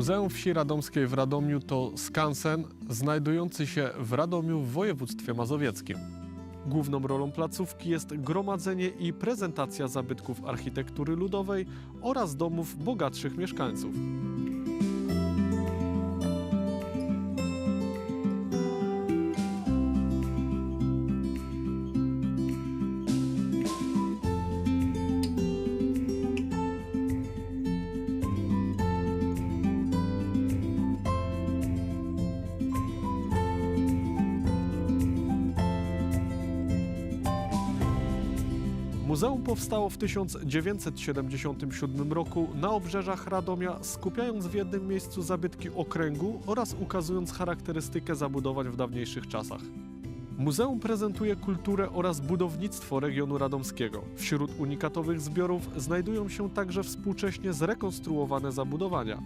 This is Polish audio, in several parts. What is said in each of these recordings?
Muzeum Wsi Radomskiej w Radomiu to skansen znajdujący się w Radomiu w województwie mazowieckim. Główną rolą placówki jest gromadzenie i prezentacja zabytków architektury ludowej oraz domów bogatszych mieszkańców. Muzeum powstało w 1977 roku na obrzeżach Radomia, skupiając w jednym miejscu zabytki okręgu oraz ukazując charakterystykę zabudowań w dawniejszych czasach. Muzeum prezentuje kulturę oraz budownictwo regionu radomskiego. Wśród unikatowych zbiorów znajdują się także współcześnie zrekonstruowane zabudowania.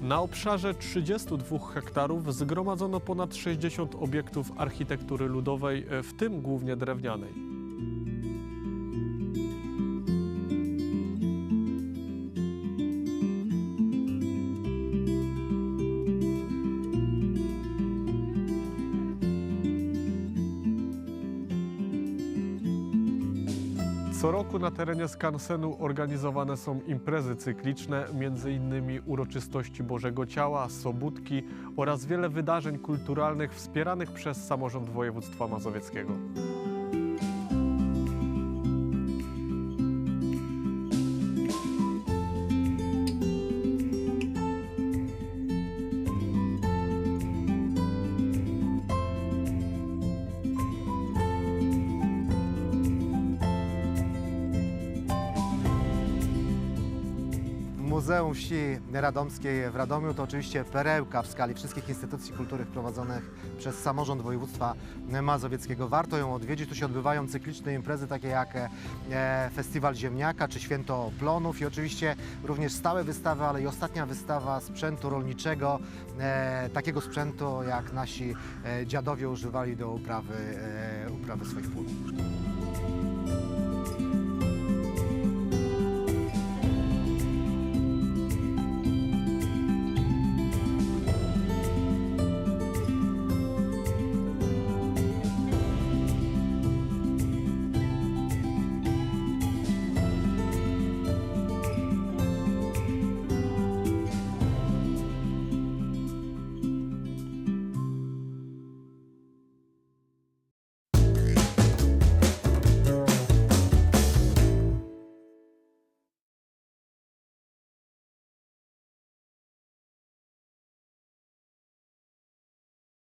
Na obszarze 32 hektarów zgromadzono ponad 60 obiektów architektury ludowej, w tym głównie drewnianej. Co roku na terenie skansenu organizowane są imprezy cykliczne, m.in. uroczystości Bożego Ciała, Sobótki oraz wiele wydarzeń kulturalnych wspieranych przez samorząd województwa mazowieckiego. Muzeum Wsi Radomskiej w Radomiu to oczywiście perełka w skali wszystkich instytucji kultury wprowadzonych przez samorząd województwa mazowieckiego. Warto ją odwiedzić. Tu się odbywają cykliczne imprezy takie jak e, Festiwal Ziemniaka czy Święto Plonów i oczywiście również stałe wystawy, ale i ostatnia wystawa sprzętu rolniczego, e, takiego sprzętu jak nasi e, dziadowie używali do uprawy, uprawy swoich pól.